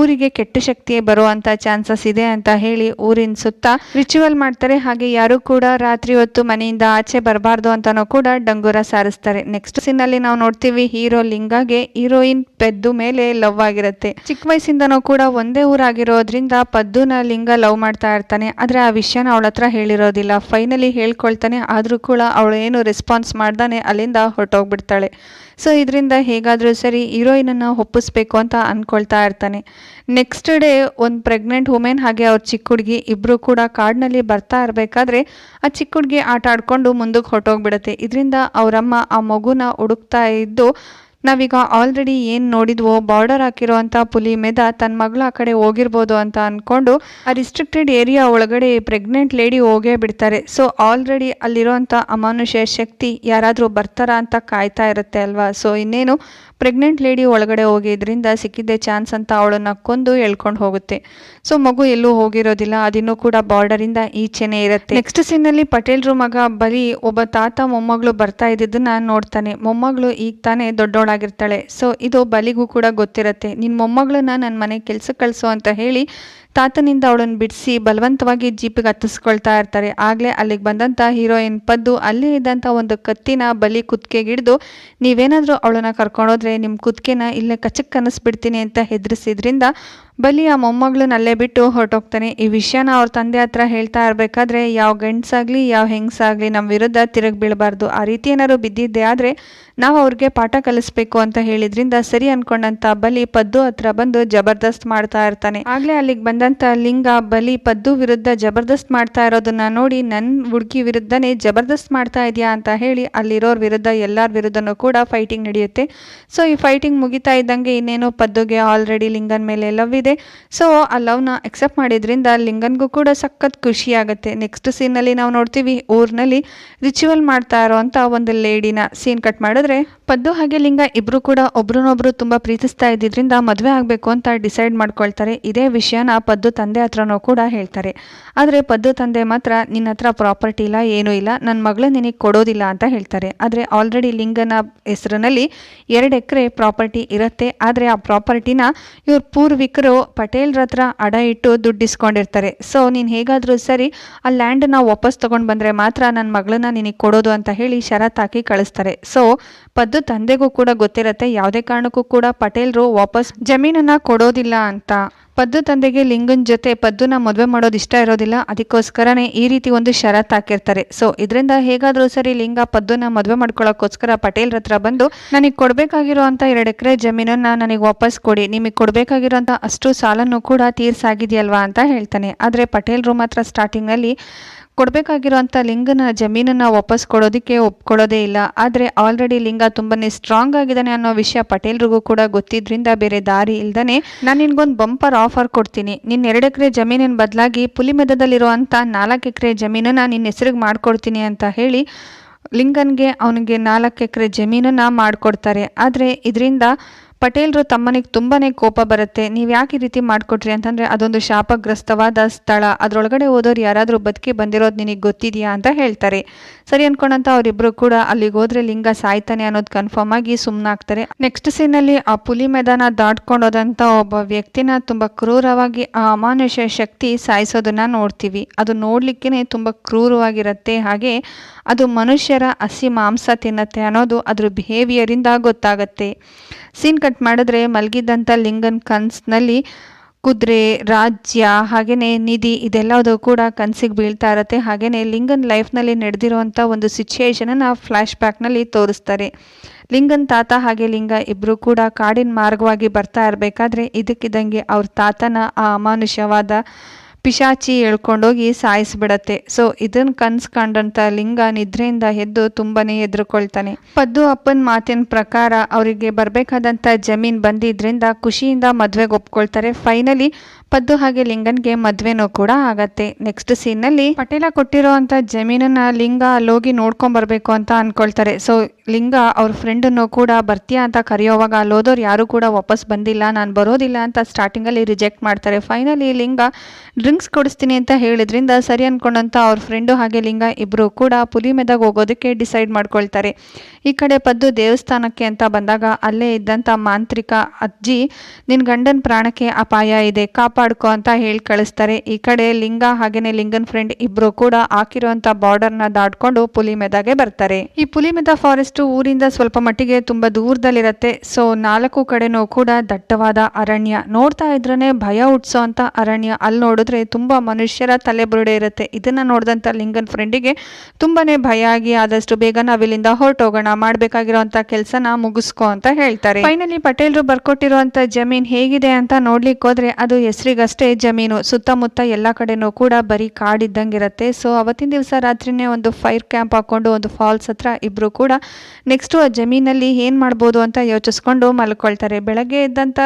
ಊರಿಗೆ ಕೆಟ್ಟ ಶಕ್ತಿ ಬರುವಂಥ ಚಾನ್ಸಸ್ ಇದೆ ಅಂತ ಹೇಳಿ ಊರಿನ ಸುತ್ತ ರಿಚುವಲ್ ಮಾಡ್ತಾರೆ. ಹಾಗೆ ಯಾರು ಕೂಡ ರಾತ್ರಿ ಹೊತ್ತು ಮನೆಯಿಂದ ಆಚೆ ಬರಬಾರ್ದು ಅಂತನೂ ಕೂಡ ಡಂಗೂರ ಸಾರಿಸ್ತಾರೆ. ನೆಕ್ಸ್ಟ್ ಸೀನಲ್ಲಿ ನಾವು ನೋಡ್ತೀವಿ ಹೀರೋ ಲಿಂಗಾಗೆ ಹೀರೋಯಿನ್ ಪೆದ್ದು ಮೇಲೆ ಲವ್ ಆಗಿರುತ್ತೆ. ಚಿಕ್ಕ ವಯಸ್ಸಿಂದನೂ ಕೂಡ ಒಂದೇ ಊರಾಗಿರೋದ್ರಿಂದ ಪದ್ದುನ ಲಿಂಗ ಲವ್ ಮಾಡ್ತಾ ಇರ್ತಾನೆ. ಆದ್ರೆ ಆ ವಿಷಯನ ಅವಳ ಹತ್ರ ಹೇಳಿರೋದಿಲ್ಲ. ಫೈನಲಿ ಹೇಳ್ಕೊಳ್ತಾನೆ, ಆದ್ರೂ ಕೂಡ ಅವಳು ಏನು ರೆಸ್ಪಾನ್ಸ್ ಮಾಡ್ದಾನೆ ಅಲ್ಲಿಂದ ಹೊರಟೋಗ್ಬಿಡ್ತಾಳೆ. ಸೊ ಇದರಿಂದ ಹೇಗಾದರೂ ಸರಿ ಹೀರೋಯಿನನ್ನು ಒಪ್ಪಿಸ್ಬೇಕು ಅಂತ ಅಂದ್ಕೊಳ್ತಾ ಇರ್ತಾನೆ. ನೆಕ್ಸ್ಟ್ ಡೇ ಒಂದು ಪ್ರೆಗ್ನೆಂಟ್ ವುಮೆನ್ ಹಾಗೆ ಅವ್ರ ಚಿಕ್ಕ ಹುಡುಗಿ ಇಬ್ಬರು ಕೂಡ ಕಾಡಿನಲ್ಲಿ ಬರ್ತಾ ಇರಬೇಕಾದ್ರೆ ಆ ಚಿಕ್ಕ ಹುಡುಗಿ ಆಟ ಆಡಿಕೊಂಡು ಮುಂದಕ್ಕೆ ಹೊರಟೋಗ್ಬಿಡುತ್ತೆ. ಇದರಿಂದ ಅವರಮ್ಮ ಆ ಮಗುನ ಹುಡುಕ್ತಾ ಇದ್ದು ನಾವೀಗ ಆಲ್ರೆಡಿ ಏನು ನೋಡಿದ್ವೋ ಬಾರ್ಡರ್ ಹಾಕಿರೋವಂಥ ಪುಲಿ ಮೆದ ತನ್ನ ಮಗಳು ಆ ಕಡೆ ಹೋಗಿರ್ಬೋದು ಅಂತ ಅಂದ್ಕೊಂಡು ಆ ರಿಸ್ಟ್ರಿಕ್ಟೆಡ್ ಏರಿಯಾ ಒಳಗಡೆ ಪ್ರೆಗ್ನೆಂಟ್ ಲೇಡಿ ಹೋಗೇ ಬಿಡ್ತಾರೆ. ಸೊ ಆಲ್ರೆಡಿ ಅಲ್ಲಿರೋವಂಥ ಅಮಾನುಷ್ಯ ಶಕ್ತಿ ಯಾರಾದರೂ ಬರ್ತಾರಾ ಅಂತ ಕಾಯ್ತಾ ಇರುತ್ತೆ ಅಲ್ವಾ? ಸೊ ಇನ್ನೇನು ಪ್ರೆಗ್ನೆಂಟ್ ಲೇಡಿ ಒಳಗಡೆ ಹೋಗಿದ್ರಿಂದ ಸಿಕ್ಕಿದ್ದೆ ಚಾನ್ಸ್ ಅಂತ ಅವಳನ್ನು ಕೊಂದು ಎಳ್ಕೊಂಡು ಹೋಗುತ್ತೆ. ಸೊ ಮಗು ಎಲ್ಲೂ ಹೋಗಿರೋದಿಲ್ಲ, ಅದಿನ್ನೂ ಕೂಡ ಬಾರ್ಡರಿಂದ ಈಚೆನೇ ಇರುತ್ತೆ. ನೆಕ್ಸ್ಟ್ ಸೀನಲ್ಲಿ ಪಟೇಲ್ರು ಮಗ ಬಲಿ ಒಬ್ಬ ತಾತ ಮೊಮ್ಮಗಳು ಬರ್ತಾ ಇದ್ದಿದ್ದನ್ನ ನೋಡ್ತಾನೆ. ಮೊಮ್ಮಗಳು ಈಗ ತಾನೇ ದೊಡ್ಡೋಳಾಗಿರ್ತಾಳೆ ಸೊ ಇದು ಬಲಿಗೂ ಕೂಡ ಗೊತ್ತಿರುತ್ತೆ. ನಿನ್ನ ಮೊಮ್ಮಗಳನ್ನ ನನ್ನ ಮನೆಗೆ ಕೆಲ್ಸಕ್ಕೆ ಕಳಿಸು ಅಂತ ಹೇಳಿ ತಾತನಿಂದ ಅವಳನ್ನು ಬಿಡಿಸಿ ಬಲವಂತವಾಗಿ ಜೀಪಿಗೆ ಹತ್ತಿಸ್ಕೊಳ್ತಾ ಇರ್ತಾರೆ. ಆಗಲೇ ಅಲ್ಲಿಗೆ ಬಂದಂಥ ಹೀರೋಯಿನ್ ಪದ್ದು ಅಲ್ಲೇ ಇದ್ದಂಥ ಒಂದು ಕತ್ತಿನ ಬಲಿ ಕುತ್ತಿಗೆಗಿಡ್ದು ನೀವೇನಾದರೂ ಅವಳನ್ನು ಕರ್ಕೊಂಡೋದ್ರೆ ನಿಮ್ಮ ಕುತ್ತಿಗೆನ ಇಲ್ಲೇ ಕಚಕ್ ಕನಸ್ಬಿಡ್ತೀನಿ ಅಂತ ಹೆದರಿಸಿದ್ರಿಂದ ಬಲಿ ಆ ಮೊಮ್ಮಗಳನ್ನ ಅಲ್ಲೇ ಬಿಟ್ಟು ಹೊರಟೋಗ್ತಾನೆ. ಈ ವಿಷಯನ ಅವ್ರ ತಂದೆ ಹತ್ರ ಹೇಳ್ತಾ ಇರಬೇಕಾದ್ರೆ ಯಾವ ಗಂಡ್ಸಾಗಲಿ, ಯಾವ ಹೆಂಗ್ಸಾಗ್ಲಿ ನಮ್ಮ ವಿರುದ್ಧ ತಿರುಗಿ ಬೀಳಬಾರ್ದು. ಆ ರೀತಿ ಏನಾದ್ರು ಬಿದ್ದಿದ್ದೆ ಆದರೆ ನಾವು ಅವ್ರಿಗೆ ಪಾಠ ಕಲಿಸ್ಬೇಕು ಅಂತ ಹೇಳಿದ್ರಿಂದ ಸರಿ ಅನ್ಕೊಂಡಂತ ಬಲಿ ಪದ್ದು ಹತ್ರ ಬಂದು ಜಬರ್ದಸ್ತ್ ಮಾಡ್ತಾ ಇರ್ತಾನೆ. ಆಗ್ಲೇ ಅಲ್ಲಿಗೆ ಬಂದಂತ ಲಿಂಗ ಬಲಿ ಪದ್ದು ವಿರುದ್ಧ ಜಬರ್ದಸ್ತ್ ಮಾಡ್ತಾ ಇರೋದನ್ನ ನೋಡಿ ನನ್ನ ಹುಡುಗಿ ವಿರುದ್ಧನೇ ಜಬರ್ದಸ್ತ್ ಮಾಡ್ತಾ ಇದೆಯಾ ಅಂತ ಹೇಳಿ ಅಲ್ಲಿರೋರ್ ವಿರುದ್ಧ ಎಲ್ಲರ ವಿರುದ್ಧನೂ ಕೂಡ ಫೈಟಿಂಗ್ ನಡೆಯುತ್ತೆ. ಸೊ ಈ ಫೈಟಿಂಗ್ ಮುಗಿತಾ ಇದ್ದಂಗೆ ಇನ್ನೇನು ಪದ್ದುಗೆ ಆಲ್ರೆಡಿ ಲಿಂಗನ್ ಮೇಲೆ ಲವ್ ಇದೆ. ಸೊ ಆ ಲವ್ನ ಎಕ್ಸೆಪ್ಟ್ ಮಾಡಿದ್ರಿಂದ ಲಿಂಗನ್ಗೂ ಕೂಡ ಸಖತ್ ಖುಷಿ ಆಗುತ್ತೆ. ನೆಕ್ಸ್ಟ್ ಸೀನಲ್ಲಿ ನಾವು ನೋಡ್ತೀವಿ ಊರಿನಲ್ಲಿ ರಿಚುವಲ್ ಮಾಡ್ತಾ ಇರೋವಂಥ ಒಂದು ಲೇಡಿನ ಸೀನ್ ಕಟ್ ಮಾಡಿದ್ರೆ ಪದ್ದು ಹಾಗೆ ಲಿಂಗ ಇಬ್ರು ಕೂಡ ಒಬ್ರನ್ನೊಬ್ರು ತುಂಬಾ ಪ್ರೀತಿಸ್ತಾ ಇದ್ದಿದ್ರಿಂದ ಮದುವೆ ಆಗಬೇಕು ಅಂತ ಡಿಸೈಡ್ ಮಾಡ್ಕೊಳ್ತಾರೆ. ಇದೇ ವಿಷಯನ ಪದ್ದು ತಂದೆ ಹತ್ರನೂ ಕೂಡ ಹೇಳ್ತಾರೆ. ಆದರೆ ಪದ್ದು ತಂದೆ ಮಾತ್ರ ನಿನ್ನ ಹತ್ರ ಪ್ರಾಪರ್ಟಿ ಇಲ್ಲ, ಏನೂ ಇಲ್ಲ ನನ್ನ ಮಗಳು ನಿನಗೆ ಕೊಡೋದಿಲ್ಲ ಅಂತ ಹೇಳ್ತಾರೆ. ಆದರೆ ಆಲ್ರೆಡಿ ಲಿಂಗನ ಹೆಸರಿನಲ್ಲಿ ಎರಡು ಎಕರೆ ಪ್ರಾಪರ್ಟಿ ಇರುತ್ತೆ. ಆದರೆ ಆ ಪ್ರಾಪರ್ಟಿನ ಇವ್ರ ಪೂರ್ವಿಕರು ಪಟೇಲ್ರ ಹತ್ರ ಅಡ ಇಟ್ಟು ದುಡ್ಡು ಇಸ್ಕೊಂಡಿರ್ತಾರೆ. ಸೊ ನೀನು ಹೇಗಾದರೂ ಸರಿ, ಆ ಲ್ಯಾಂಡನ್ನ ವಾಪಸ್ ತೊಗೊಂಡು ಬಂದರೆ ಮಾತ್ರ ನನ್ನ ಮಗಳನ್ನ ನಿನಗೆ ಕೊಡೋದು ಅಂತ ಹೇಳಿ ಷರತ್ ಹಾಕಿ ಕಳಿಸ್ತಾರೆ. ಸೊ ಪದ್ದು ತಂದೆಗೂ ಕೂಡ ಗೊತ್ತಿರತ್ತೆ, ಯಾವುದೇ ಕಾರಣಕ್ಕೂ ಕೂಡ ಪಟೇಲ್ರು ವಾಪಸ್ ಜಮೀನನ್ನ ಕೊಡೋದಿಲ್ಲ ಅಂತ. ಪದ್ದು ತಂದೆಗೆ ಲಿಂಗನ್ ಜೊತೆ ಪದ್ದುನ ಮದುವೆ ಮಾಡೋದು ಇಷ್ಟ ಇರೋದಿಲ್ಲ. ಅದಕ್ಕೋಸ್ಕರನೇ ಈ ರೀತಿ ಒಂದು ಷರತ್ ಹಾಕಿರ್ತಾರೆ. ಸೊ ಇದರಿಂದ ಹೇಗಾದರೂ ಸರಿ ಲಿಂಗ ಪದ್ದುನ ಮದುವೆ ಮಾಡ್ಕೊಳ್ಳೋಕ್ಕೋಸ್ಕರ ಪಟೇಲ್ ಹತ್ರ ಬಂದು, ನನಗೆ ಕೊಡಬೇಕಾಗಿರುವಂತ ಎರಡು ಎಕರೆ ಜಮೀನನ್ನ ನನಗೆ ವಾಪಸ್ ಕೊಡಿ. ನಿಮಗೆ ಕೊಡಬೇಕಾಗಿರೋಂಥ ಅಷ್ಟು ಸಾಲನ್ನು ಕೂಡ ತೀರ್ಸಾಗಿದೆಯಲ್ವಾ? ಅಂತ ಹೇಳ್ತಾನೆ. ಆದರೆ ಪಟೇಲ್ರು ಮಾತ್ರ ಸ್ಟಾರ್ಟಿಂಗ್ನಲ್ಲಿ ಕೊಡಬೇಕಾಗಿರೋಂಥ ಲಿಂಗನ ಜಮೀನನ್ನು ವಾಪಸ್ ಕೊಡೋದಕ್ಕೆ ಒಪ್ಕೊಳ್ಳೋದೇ ಇಲ್ಲ. ಆದರೆ ಆಲ್ರೆಡಿ ಲಿಂಗ ತುಂಬನೇ ಸ್ಟ್ರಾಂಗ್ ಆಗಿದ್ದಾನೆ ಅನ್ನೋ ವಿಷಯ ಪಟೇಲ್ರಿಗೂ ಕೂಡ ಗೊತ್ತಿದ್ರಿಂದ ಬೇರೆ ದಾರಿ ಇಲ್ದಾನೆ ನಾನು ನಿನ್ಗೊಂದು ಬಂಪರ್ ಆಫರ್ ಕೊಡ್ತೀನಿ. ನಿನ್ನ ಎರಡು ಎಕರೆ ಜಮೀನಿನ ಬದಲಾಗಿ ಪುಲಿಮೆದದಲ್ಲಿರುವಂಥ ನಾಲ್ಕು ಎಕರೆ ಜಮೀನನ್ನು ನಿನ್ನ ಹೆಸರಿಗೆ ಮಾಡ್ಕೊಡ್ತೀನಿ ಅಂತ ಹೇಳಿ ಲಿಂಗನ್ಗೆ ಅವನಿಗೆ ನಾಲ್ಕು ಎಕರೆ ಜಮೀನನ್ನು ಮಾಡಿಕೊಡ್ತಾರೆ. ಆದರೆ ಇದರಿಂದ ಪಟೇಲ್ರು ತಮ್ಮನಿಗೆ ತುಂಬಾ ಕೋಪ ಬರುತ್ತೆ. ನೀವು ಯಾಕೆ ಈ ರೀತಿ ಮಾಡಿಕೊಟ್ರಿ ಅಂತಂದರೆ ಅದೊಂದು ಶಾಪಗ್ರಸ್ತವಾದ ಸ್ಥಳ. ಅದರೊಳಗಡೆ ಹೋದವ್ರು ಯಾರಾದರೂ ಬದುಕಿ ಬಂದಿರೋದು ನಿನಗೆ ಗೊತ್ತಿದೆಯಾ ಅಂತ ಹೇಳ್ತಾರೆ. ಸರಿ ಅನ್ಕೊಂಡಂತ ಅವರಿಬ್ಬರು ಕೂಡ ಅಲ್ಲಿಗೆ ಹೋದ್ರೆ ಲಿಂಗ ಸಾಯ್ತಾನೆ ಅನ್ನೋದು ಕನ್ಫರ್ಮ್ ಆಗಿ ಸುಮ್ಮನಾಗ್ತಾರೆ ನೆಕ್ಸ್ಟ್ ಸೀನಲ್ಲಿ ಆ ಪುಲಿ ಮೈದಾನ ದಾಟ್ಕೊಂಡೋದಂಥ ಒಬ್ಬ ವ್ಯಕ್ತಿನ ತುಂಬ ಕ್ರೂರವಾಗಿ ಆ ಅಮಾನುಷ್ಯ ಶಕ್ತಿ ಸಾಯಿಸೋದನ್ನ ನೋಡ್ತೀವಿ. ಅದು ನೋಡ್ಲಿಕ್ಕೆ ತುಂಬ ಕ್ರೂರವಾಗಿರುತ್ತೆ. ಹಾಗೆ ಅದು ಮನುಷ್ಯರ ಹಸಿ ಮಾಂಸ ತಿನ್ನತ್ತೆ ಅನ್ನೋದು ಅದ್ರ ಬಿಹೇವಿಯರಿಂದ ಗೊತ್ತಾಗತ್ತೆ. ಸೀನ್ ಕಟ್ ಮಾಡಿದ್ರೆ ಮಲಗಿದ್ದಂಥ ಲಿಂಗನ್ ಕನ್ಸ್ನಲ್ಲಿ ಕುದುರೆ, ರಾಜ್ಯ ಹಾಗೆಯೇ ನಿಧಿ ಇದೆಲ್ಲದು ಕೂಡ ಕನಸಿಗೆ ಬೀಳ್ತಾ ಇರುತ್ತೆ. ಹಾಗೆಯೇ ಲಿಂಗನ್ ಲೈಫ್ನಲ್ಲಿ ನಡೆದಿರುವಂಥ ಒಂದು ಸಿಚುಯೇಷನನ್ನು ಫ್ಲ್ಯಾಶ್ ಬ್ಯಾಕ್ನಲ್ಲಿ ತೋರಿಸ್ತಾರೆ. ಲಿಂಗನ್ ತಾತ ಹಾಗೆ ಲಿಂಗ ಇಬ್ಬರು ಕೂಡ ಕಾಡಿನ ಮಾರ್ಗವಾಗಿ ಬರ್ತಾ ಇರಬೇಕಾದ್ರೆ ಇದಕ್ಕಿದ್ದಂಗೆ ಅವ್ರ ತಾತನ ಆ ಅಮಾನುಷವಾದ ಪಿಶಾಚಿ ಎಳ್ಕೊಂಡೋಗಿ ಸಾಯಿಸ್ಬಿಡತ್ತೆ. ಸೊ ಇದನ್ನ ಕನ್ಸ್ ಕಂಡಂಥ ಲಿಂಗ ನಿದ್ರೆಯಿಂದ ಎದ್ದು ತುಂಬಾನೇ ಹೆದರ್ಕೊಳ್ತಾನೆ. ಪದ್ದು ಅಪ್ಪನ ಮಾತಿನ ಪ್ರಕಾರ ಅವರಿಗೆ ಬರಬೇಕಾದಂಥ ಜಮೀನ್ ಬಂದಿದ್ರಿಂದ ಖುಷಿಯಿಂದ ಮದುವೆಗೆ ಒಪ್ಕೊಳ್ತಾರೆ. ಫೈನಲಿ ಪದ್ದು ಹಾಗೆ ಲಿಂಗನ್ಗೆ ಮದುವೆನೂ ಕೂಡ ಆಗತ್ತೆ. ನೆಕ್ಸ್ಟ್ ಸೀನ್ನಲ್ಲಿ ಪಟೇಲ ಕೊಟ್ಟಿರೋಂಥ ಜಮೀನನ್ನ ಲಿಂಗ ಅಲ್ಲೋಗಿ ನೋಡ್ಕೊಂಬರ್ಬೇಕು ಅಂತ ಅನ್ಕೊಳ್ತಾರೆ. ಸೊ ಲಿಂಗ ಅವ್ರ ಫ್ರೆಂಡನ್ನು ಕೂಡ ಬರ್ತೀಯಾ ಅಂತ ಕರೆಯೋವಾಗ ಅಲ್ಲೋದವ್ರು ಯಾರೂ ಕೂಡ ವಾಪಸ್ ಬಂದಿಲ್ಲ, ನಾನು ಬರೋದಿಲ್ಲ ಅಂತ ಸ್ಟಾರ್ಟಿಂಗಲ್ಲಿ ರಿಜೆಕ್ಟ್ ಮಾಡ್ತಾರೆ. ಫೈನಲಿ ಲಿಂಗ ಡ್ರಿಂಕ್ಸ್ ಕೊಡಿಸ್ತೀನಿ ಅಂತ ಹೇಳಿದ್ರಿಂದ ಸರಿ ಅನ್ಕೊಂಡಂತ ಅವ್ರ ಫ್ರೆಂಡು ಹಾಗೆ ಲಿಂಗ ಇಬ್ಬರು ಕೂಡ ಪುಲಿ ಮೆದಾಗ ಹೋಗೋದಕ್ಕೆ ಡಿಸೈಡ್ ಮಾಡ್ಕೊಳ್ತಾರೆ. ಈ ಕಡೆ ಪದ್ದು ದೇವಸ್ಥಾನಕ್ಕೆ ಅಂತ ಬಂದಾಗ ಅಲ್ಲೇ ಇದ್ದಂಥ ಮಾಂತ್ರಿಕ ಅಜ್ಜಿ ನಿನ್ನ ಗಂಡನ ಪ್ರಾಣಕ್ಕೆ ಅಪಾಯ ಇದೆ, ಕಾಪಾಡ್ಕೊ ಅಂತ ಹೇಳಿ ಕಳಿಸ್ತಾರೆ. ಈ ಕಡೆ ಲಿಂಗ ಹಾಗೇ ಲಿಂಗನ್ ಫ್ರೆಂಡ್ ಇಬ್ಬರು ಕೂಡ ಹಾಕಿರುವಂತ ಬಾರ್ಡರ್ನ ದಾಟ್ಕೊಂಡು ಪುಲಿಮೆದಾಗೆ ಬರ್ತಾರೆ. ಈ ಪುಲಿಮೆದ ಫಾರೆಸ್ಟ್ ಊರಿಂದ ಸ್ವಲ್ಪ ಮಟ್ಟಿಗೆ ತುಂಬ ದೂರದಲ್ಲಿರತ್ತೆ. ಸೊ ನಾಲ್ಕು ಕಡೆನೂ ಕೂಡ ದಟ್ಟವಾದ ಅರಣ್ಯ. ನೋಡ್ತಾ ಇದ್ರೇ ಭಯ ಹುಟ್ಸೋ ಅಂತ ಅರಣ್ಯ. ಅಲ್ಲಿ ನೋಡಿದ್ರೆ ತುಂಬ ಮನುಷ್ಯರ ತಲೆಬುರುಡೆ ಇರುತ್ತೆ. ಇದನ್ನು ನೋಡಿದಂಥ ಲಿಂಗನ್ ಫ್ರೆಂಡಿಗೆ ತುಂಬಾ ಭಯ ಆಗಿ ಆದಷ್ಟು ಬೇಗ ನಾವಿಲ್ಲಿಂದ ಹೊರಟೋಗೋಣ, ಮಾಡಬೇಕಾಗಿರೋಂಥ ಕೆಲಸನ ಮುಗಿಸ್ಕೊ ಅಂತ ಹೇಳ್ತಾರೆ. ಫೈನಲಿ ಪಟೇಲ್ರು ಬರ್ಕೊಟ್ಟಿರುವಂಥ ಜಮೀನು ಹೇಗಿದೆ ಅಂತ ನೋಡ್ಲಿಕ್ಕೆ ಹೋದ್ರೆ ಅದು ಹೆಸರಿಗಷ್ಟೇ ಜಮೀನು. ಸುತ್ತಮುತ್ತ ಎಲ್ಲ ಕಡೆನೂ ಕೂಡ ಬರೀ ಕಾಡಿದ್ದಂಗಿರತ್ತೆ. ಸೊ ಅವತ್ತಿನ ದಿವಸ ರಾತ್ರಿನೇ ಒಂದು ಫೈರ್ ಕ್ಯಾಂಪ್ ಹಾಕೊಂಡು ಒಂದು ಫಾಲ್ಸ್ ಹತ್ರ ಇಬ್ರು ಕೂಡ ನೆಕ್ಸ್ಟು ಆ ಜಮೀನಲ್ಲಿ ಏನು ಮಾಡ್ಬೋದು ಅಂತ ಯೋಚಿಸ್ಕೊಂಡು ಮಲ್ಕೊಳ್ತಾರೆ. ಬೆಳಗ್ಗೆ ಎದ್ದಂಥ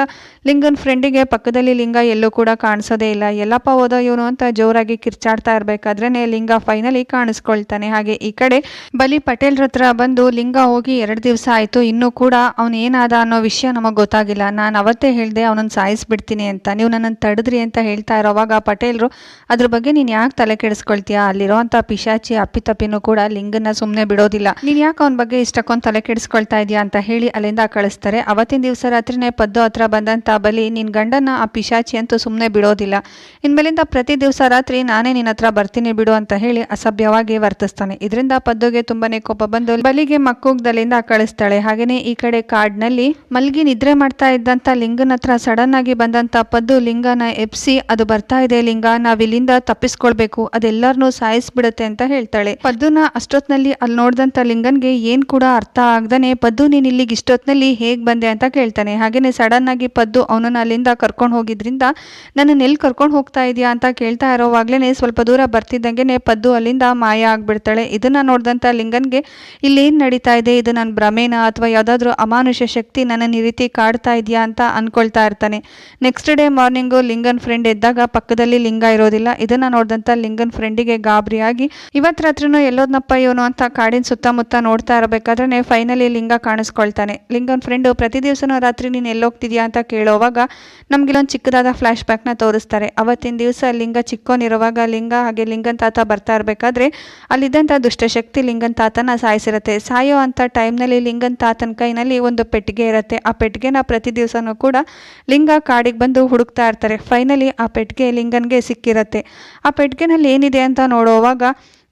ಲಿಂಗನ್ ಫ್ರೆಂಡಿಗೆ ಪಕ್ಕದಲ್ಲಿ ಲಿಂಗ ಎಲ್ಲೂ ಕೂಡ ಕಾಣಿಸೋದೇ ಇಲ್ಲ. ಎಲ್ಲಪ್ಪ ಹೋದ ಇವನು ಅಂತ ಜೋರಾಗಿ ಕಿರ್ಚಾಡ್ತಾ ಇರಬೇಕಾದ್ರೇ ಲಿಂಗ ಫೈನಲಿ ಕಾಣಿಸ್ಕೊಳ್ತಾನೆ. ಹಾಗೆ ಈ ಕಡೆ ಬಲಿ ಪಟೇಲ್ರ ಹತ್ರ ಬಂದು ಲಿಂಗ ಹೋಗಿ ಎರಡು ದಿವಸ ಆಯಿತು. ಇನ್ನೂ ಕೂಡ ಅವನು ಏನಾದ ಅನ್ನೋ ವಿಷಯ ನಮಗೆ ಗೊತ್ತಾಗಿಲ್ಲ. ನಾನು ಅವತ್ತೇ ಹೇಳಿದೆ ಅವನನ್ನು ಸಾಯಿಸ್ಬಿಡ್ತೀನಿ ಅಂತ. ನೀವು ನನ್ನನ್ನು ತಡೆದ್ರಿ ಅಂತ ಹೇಳ್ತಾ ಇರೋವಾಗ ಪಟೇಲ್ರು, ಅದ್ರ ಬಗ್ಗೆ ನೀನು ಯಾಕೆ ತಲೆ ಕೆಡಿಸ್ಕೊಳ್ತೀಯಾ? ಅಲ್ಲಿರೋಂಥ ಪಿಶಾಚಿ ಅಪ್ಪಿತಪ್ಪಿನೂ ಕೂಡ ಲಿಂಗನ ಸುಮ್ಮನೆ ಬಿಡೋದಿಲ್ಲ. ನೀನು ಯಾಕೆ ಅವನ ಬಗ್ಗೆ ಇಷ್ಟಕ್ಕೊಂದು ತಲೆ ಕೆಡಿಸ್ಕೊಳ್ತಾ ಇದೆಯಾ ಅಂತ ಹೇಳಿ ಅಲ್ಲಿಂದ ಕಳಿಸ್ತಾರೆ. ಅವತ್ತಿನ ದಿವಸ ರಾತ್ರಿನೇ ಪದ್ದು ಹತ್ರ ಬಂದಂಥ ಬಲಿ ನಿನ್ನ ಗಂಡನ ಆ ಪಿಶಾಚಿ ಅಂತೂ ಸುಮ್ಮನೆ ಬಿಡೋದಿಲ್ಲ. ಇನ್ಮೇಲಿಂದ ಪ್ರತಿ ದಿವಸ ರಾತ್ರಿ ನಾನೇ ನಿನ್ನ ಹತ್ರ ಬರ್ತೀನಿ ಬಿಡು ಅಂತ ಹೇಳಿ ಅಸಭ್ಯವಾಗಿ ವರ್ತಿಸ್ತಾನೆ. ಇದರಿಂದ ಪದ್ದುಗೆ ತುಂಬಾನೇ ಕೋಪ ಬಂದು ಬಲಿಗೆ ಮಕ್ಕೂಗ್ದಲ್ಲಿಂದ ಕಳಿಸ್ತಾಳೆ. ಹಾಗೇನೆ ಈ ಕಡೆ ಕಾಡ್ನಲ್ಲಿ ಮಲ್ಗಿ ನಿದ್ರೆ ಮಾಡ್ತಾ ಇದ್ದಂತ ಲಿಂಗನ ಹತ್ರ ಸಡನ್ ಆಗಿ ಬಂದಂತ ಪದ್ದು ಲಿಂಗನ ಎಪ್ಸಿ ಅದು ಬರ್ತಾ ಇದೆ ಲಿಂಗ ನಾವಿಲ್ಲಿಂದ ತಪ್ಪಿಸ್ಕೊಳ್ಬೇಕು. ಅದೆಲ್ಲರನ್ನೂ ಸಾಯಿಸ್ಬಿಡುತ್ತೆ ಅಂತ ಹೇಳ್ತಾಳೆ. ಪದ್ದುನ ಅಷ್ಟೊತ್ನಲ್ಲಿ ಅಲ್ಲಿ ನೋಡ್ದಂತ ಲಿಂಗನ್ಗೆ ಏನ್ ಕೂಡ ಅರ್ಥ ಆಗ್ದಾನೆ, ಪದ್ದು, ನೀನು ಇಲ್ಲಿಗೆ ಇಷ್ಟೊತ್ತಿನಲ್ಲಿ ಹೇಗೆ ಬಂದೆ ಅಂತ ಕೇಳ್ತಾನೆ. ಹಾಗೆಯೇ ಸಡನ್ ಆಗಿ ಪದ್ದು ಅವನನ್ನ ಅಲ್ಲಿಂದ ಕರ್ಕೊಂಡು ಹೋಗಿದ್ರಿಂದ, ನನ್ನ ಎಲ್ಲಿ ಕರ್ಕೊಂಡು ಹೋಗ್ತಾ ಇದೆಯಾ? ಅಂತ ಕೇಳ್ತಾ ಇರೋವಾಗ್ಲೇ ಸ್ವಲ್ಪ ದೂರ ಬರ್ತಿದ್ದಂಗೆನೆ ಪದ್ದು ಅಲ್ಲಿಂದ ಮಾಯ ಆಗಿಬಿಡ್ತಾಳೆ. ಇದನ್ನ ನೋಡಿದಂಥ ಲಿಂಗನ್ಗೆ, ಇಲ್ಲೇನು ನಡೀತಾ ಇದೆ? ಇದು ನನ್ನ ಭ್ರಮೇನ? ಅಥವಾ ಯಾವುದಾದ್ರೂ ಅಮಾನುಷ್ಯ ಶಕ್ತಿ ನನ್ನನ್ನು ಈ ರೀತಿ ಕಾಡ್ತಾ ಇದೆಯಾ? ಅಂತ ಅಂದ್ಕೊಳ್ತಾ ಇರ್ತಾನೆ. ನೆಕ್ಸ್ಟ್ ಡೇ ಮಾರ್ನಿಂಗು ಲಿಂಗನ್ ಫ್ರೆಂಡ್ ಎದ್ದಾಗ ಪಕ್ಕದಲ್ಲಿ ಲಿಂಗ ಇರೋದಿಲ್ಲ. ಇದನ್ನ ನೋಡಿದಂಥ ಲಿಂಗನ್ ಫ್ರೆಂಡಿಗೆ ಗಾಬರಿಯಾಗಿ, ಇವತ್ತು ರಾತ್ರಿನೂ ಎಲ್ಲೋದ್ನಪ್ಪ ಇವನು? ಅಂತ ಕಾಡಿನ ಸುತ್ತಮುತ್ತ ನೋಡ್ತಾ ಇರಬೇಕಾದ್ರೆ ಫೈನಲಿ ಲಿಂಗ ಕಾಣಿಸ್ಕೊಳ್ತಾನೆ. ಲಿಂಗನ್ ಫ್ರೆಂಡು ಪ್ರತಿ ದಿವಸನೂ ರಾತ್ರಿ ನೀನು ಎಲ್ಲೋಗ್ತಿದ್ಯಾ ಅಂತ ಕೇಳೋವಾಗ ನಮ್ಗಿಲ್ಲೊಂದು ಚಿಕ್ಕದಾದ ಫ್ಲ್ಯಾಶ್ ಬ್ಯಾಕ್ನ ತೋರಿಸ್ತಾರೆ. ಅವತ್ತಿನ ದಿವಸ ಲಿಂಗ ಚಿಕ್ಕೋನಿರುವಾಗ ಲಿಂಗ ಹಾಗೆ ಲಿಂಗನ್ ತಾತ ಬರ್ತಾ ಇರಬೇಕಾದ್ರೆ ಅಲ್ಲಿದ್ದಂಥ ದುಷ್ಟಶಕ್ತಿ ಲಿಂಗನ್ ತಾತನ ಸಾಯಿಸಿರುತ್ತೆ. ಸಾಯೋ ಅಂಥ ಟೈಮ್ನಲ್ಲಿ ಲಿಂಗನ್ ತಾತನ ಕೈನಲ್ಲಿ ಒಂದು ಪೆಟ್ಟಿಗೆ ಇರುತ್ತೆ. ಆ ಪೆಟ್ಟಿಗೆನ ಪ್ರತಿ ದಿವಸನೂ ಕೂಡ ಲಿಂಗ ಕಾಡಿಗೆ ಬಂದು ಹುಡುಕ್ತಾ ಇರ್ತಾರೆ. ಫೈನಲಿ ಆ ಪೆಟ್ಟಿಗೆ ಲಿಂಗನ್ಗೆ ಸಿಕ್ಕಿರತ್ತೆ. ಆ ಪೆಟ್ಟಿಗೆನಲ್ಲಿ ಏನಿದೆ ಅಂತ ನೋಡುವಾಗ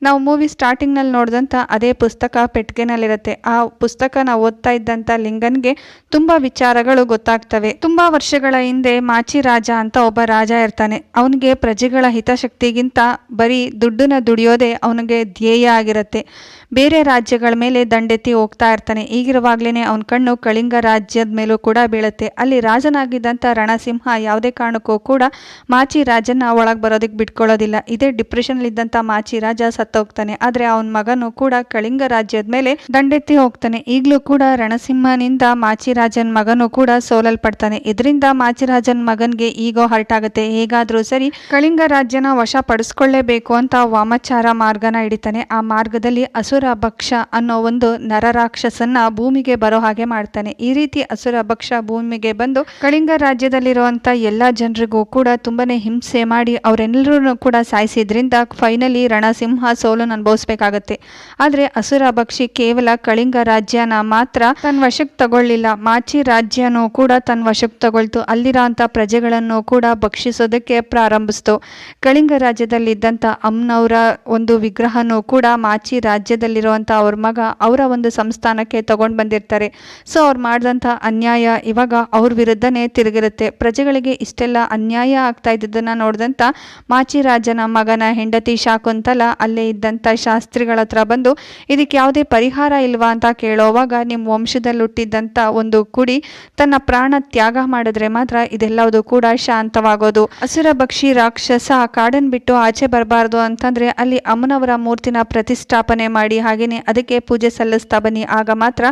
ನಾವು ಮೂವಿ ಸ್ಟಾರ್ಟಿಂಗ್ನಲ್ಲಿ ನೋಡಿದಂಥ ಅದೇ ಪುಸ್ತಕ ಪೆಟ್ಟಿಗೆನಲ್ಲಿರುತ್ತೆ ಆ ಪುಸ್ತಕ ನಾವು ಓದ್ತಾ ಇದ್ದಂಥ ಲಿಂಗನ್ಗೆ ತುಂಬ ವಿಚಾರಗಳು ಗೊತ್ತಾಗ್ತವೆ. ತುಂಬ ವರ್ಷಗಳ ಹಿಂದೆ ಮಾಚಿ ರಾಜ ಅಂತ ಒಬ್ಬ ರಾಜ ಇರ್ತಾನೆ. ಅವನಿಗೆ ಪ್ರಜೆಗಳ ಹಿತಶಕ್ತಿಗಿಂತ ಬರೀ ದುಡ್ಡನ್ನ ದುಡಿಯೋದೇ ಅವನಿಗೆ ಧ್ಯೇಯ ಆಗಿರುತ್ತೆ. ಬೇರೆ ರಾಜ್ಯಗಳ ಮೇಲೆ ದಂಡೆತ್ತಿ ಹೋಗ್ತಾ ಇರ್ತಾನೆ. ಈಗಿರುವಾಗ್ಲೇ ಅವನ ಕಣ್ಣು ಕಳಿಂಗ ರಾಜ್ಯದ ಮೇಲೂ ಕೂಡ ಬೀಳುತ್ತೆ. ಅಲ್ಲಿ ರಾಜನಾಗಿದ್ದಂಥ ರಣಸಿಂಹ ಯಾವುದೇ ಕಾರಣಕ್ಕೂ ಕೂಡ ಮಾಚಿ ರಾಜನ ಒಳಗೆ ಬರೋದಕ್ಕೆ ಬಿಟ್ಕೊಳ್ಳೋದಿಲ್ಲ. ಇದೇ ಡಿಪ್ರೆಷನ್ಲಿದ್ದಂಥ ಮಾಚಿ ರಾಜ ಸತ್ತೋಗ್ತಾನೆ. ಆದರೆ ಅವನ ಮಗನು ಕೂಡ ಕಳಿಂಗ ರಾಜ್ಯದ ಮೇಲೆ ದಂಡೆತ್ತಿ ಹೋಗ್ತಾನೆ. ಈಗಲೂ ಕೂಡ ರಣಸಿಂಹನಿಂದ ಮಾಚಿರಾಜನ್ ಮಗನು ಕೂಡ ಸೋಲಲ್ಪಡ್ತಾನೆ. ಇದರಿಂದ ಮಾಚಿರಾಜನ್ ಮಗನ್ಗೆ ಈಗೋ ಹರ್ಟ್ ಆಗುತ್ತೆ. ಹೇಗಾದ್ರೂ ಸರಿ ಕಳಿಂಗ ರಾಜ್ಯನ ವಶ ಪಡಿಸ್ಕೊಳ್ಳೇಬೇಕು ಅಂತ ವಾಮಚಾರ ಮಾರ್ಗನ ಹಿಡಿತಾನೆ. ಆ ಮಾರ್ಗದಲ್ಲಿ ಅಸುರ ಭಕ್ಷ ಅನ್ನೋ ಒಂದು ನರರಾಕ್ಷಸನ್ನ ಭೂಮಿಗೆ ಬರೋ ಹಾಗೆ ಮಾಡ್ತಾನೆ. ಈ ರೀತಿ ಅಸುರ ಭಕ್ಷ ಭೂಮಿಗೆ ಬಂದು ಕಳಿಂಗ ರಾಜ್ಯದಲ್ಲಿರುವಂತ ಎಲ್ಲ ಜನರಿಗೂ ಕೂಡ ತುಂಬಾನೇ ಹಿಂಸೆ ಮಾಡಿ ಅವರೆಲ್ಲರೂ ಕೂಡ ಸಾಯಿಸಿದ್ರಿಂದ ಫೈನಲಿ ರಣಸಿಂಹ ಸೋಲನ್ನು ಅನುಭವಿಸ್ಬೇಕಾಗತ್ತೆ. ಆದರೆ ಅಸುರ ಭಕ್ಷಿ ಕೇವಲ ಕಳಿಂಗ ರಾಜ್ಯನ ಮಾತ್ರ ತನ್ನ ವಶಕ್ಕೆ ತಗೊಳ್ಳಿಲ್ಲ. ಮಾಚಿ ರಾಜ್ಯನೂ ಕೂಡ ತನ್ನ ವಶಕ್ಕೆ ತಗೊಳ್ತು. ಅಲ್ಲಿರೋ ಅಂಥ ಪ್ರಜೆಗಳನ್ನು ಕೂಡ ಭಕ್ಷಿಸೋದಕ್ಕೆ ಪ್ರಾರಂಭಿಸ್ತು. ಕಳಿಂಗ ರಾಜ್ಯದಲ್ಲಿದ್ದಂಥ ಅಮ್ನವರ ಒಂದು ವಿಗ್ರಹನೂ ಕೂಡ ಮಾಚಿ ರಾಜ್ಯದಲ್ಲಿರುವಂಥ ಅವ್ರ ಮಗ ಅವರ ಒಂದು ಸಂಸ್ಥಾನಕ್ಕೆ ತಗೊಂಡು ಬಂದಿರ್ತಾರೆ. ಸೊ, ಅವ್ರು ಮಾಡಿದಂಥ ಅನ್ಯಾಯ ಇವಾಗ ಅವ್ರ ವಿರುದ್ಧನೇ ತಿರುಗಿರುತ್ತೆ. ಪ್ರಜೆಗಳಿಗೆ ಇಷ್ಟೆಲ್ಲ ಅನ್ಯಾಯ ಆಗ್ತಾ ಇದ್ದದನ್ನು ನೋಡಿದಂಥ ಮಾಚಿ ರಾಜನ ಮಗನ ಹೆಂಡತಿ ಶಾಕುಂತಲ ಅಲ್ಲೇ ಇದ್ದಂಥ ಶಾಸ್ತ್ರಿಗಳ ಹತ್ರ ಬಂದು, ಇದಕ್ಕೆ ಯಾವುದೇ ಪರಿಹಾರ ಇಲ್ವಾ ಅಂತ ಕೇಳೋವಾಗ ನಿಮ್ಮ ವಂಶದಲ್ಲಿ ಹುಟ್ಟಿದ್ದಂಥ ಒಂದು ಕುಡಿ, ತನ್ನ ಪ್ರಾಣ ತ್ಯಾಗ ಮಾಡಿದ್ರೆ ಮಾತ್ರ ಇದೆಲ್ಲವುದು ಕೂಡ ಶಾಂತವಾಗೋದು. ಹಸುರ ಭಕ್ಷಿ ರಾಕ್ಷಸ ಕಾಡನ್ ಬಿಟ್ಟು ಆಚೆ ಬರಬಾರ್ದು ಅಂತಂದ್ರೆ ಅಲ್ಲಿ ಅಮ್ಮನವರ ಮೂರ್ತಿನ ಪ್ರತಿಷ್ಠಾಪನೆ ಮಾಡಿ, ಹಾಗೇನೆ ಅದಕ್ಕೆ ಪೂಜೆ ಸಲ್ಲಿಸ್ತಾ ಬನ್ನಿ. ಆಗ ಮಾತ್ರ